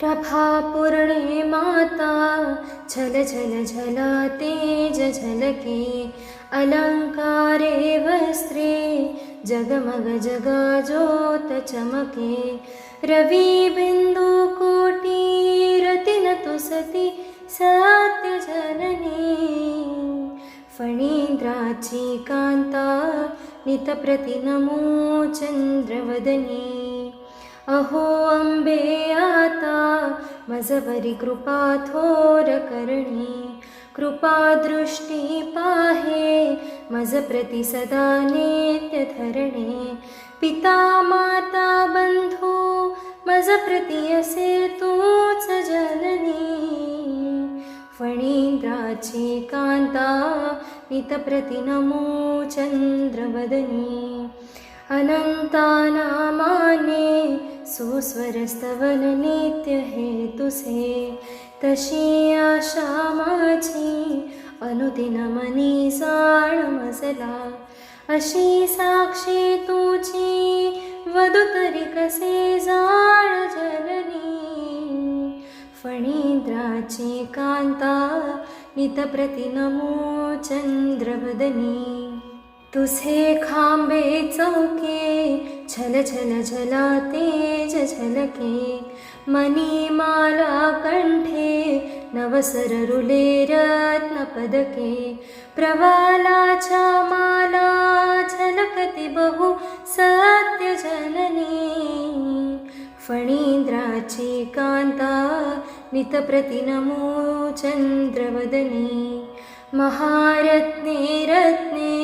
प्रभापूर्णे माता झल झल झला तेज झलके अलङ्कारे वस्त्रे जगमग जगाजोत चमके। रविबिन्दुकोटिरतिन तु सति सत्यजननी फणीन्द्राची कान्ता नितप्रतिनमो चन्द्रवदनी। अहो अम्बे मजवरी कृपा थोर करणी कृपा दृष्टी पाहे मज प्रति सदा नित्य धरणे. पिता माता बंधू मज प्रति असे तूच जननी. फणींद्राची कांता नितप्रति नमो चंद्रवदनी. अनन्तानामाने सुस्वरस्तवन नित्य हे तुसे तशी आशा माझी. अनुदिनमनी जाण मजला अशी साक्षी तुझी. वधू तरी कसे जाण जननी. फणींद्राची कांता नितप्रति नमो चंद्रवदनी. तुझे खांबे चौके छल छल झला तेज झलके मनी माला कंठे नवसर रुले रत्न पदके प्रवालाच्या माला झलकती बहु सत्य जननी फणींद्राची कांता नितप्रति नमो चंद्रवदनी महारत्ने रत्ने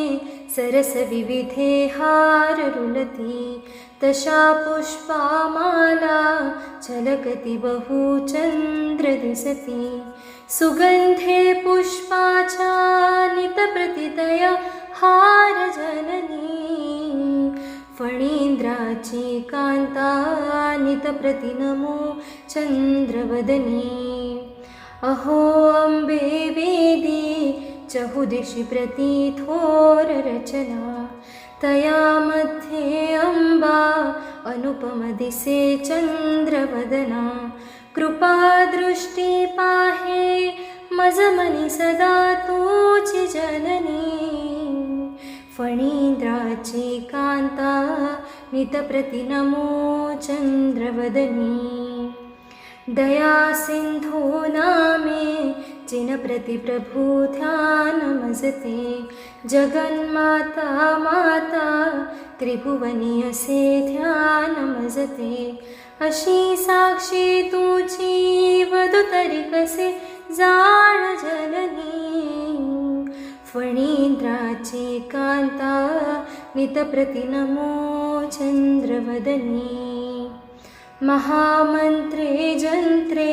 सरसविविधे हाररुलति दशा पुष्पामाला चलकति बहुचन्द्रदिशति। सुगन्धे पुष्पाचानितप्रतितय हारजननी। फणीन्द्राची कान्तानितप्रतिनमो चन्द्रवदनी। अहो अम्बे चहुदिशि प्रतिथोर रचना। तया मध्ये अम्बा अनुपमदिसे चन्द्रवदना। कृपादृष्टि पाहे मजमनि सदा तूचि जननी। फणीन्द्राची कान्ता नितप्रति नमो चन्द्रवदनी। दया सिन्धो जिनप्रति प्रभु ध्यानमजते जगन्माता माता त्रिभुवनी असे ध्यानमजते अशी साक्षी तुझी वधू तरी कसे जाण जननी फणीन्द्राची कान्ता नितप्रति नमो चन्द्रवदनी। महामन्त्रे जन्त्रे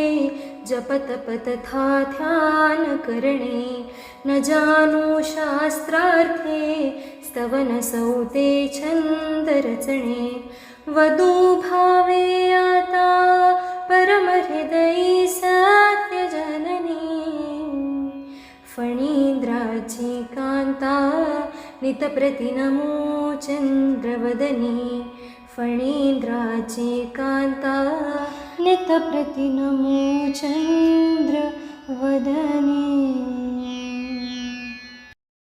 जपतपतथा ध्यान करणे. न जानो शास्त्रार्थे स्तवन सौते छंद रचणे. वधू भावे आता परमहृदयी सत्य जननी. फणीन्द्राची कान्ता नितप्रति नमो फणींद्राची कांता प्रतिनमो चन्द्रवदने।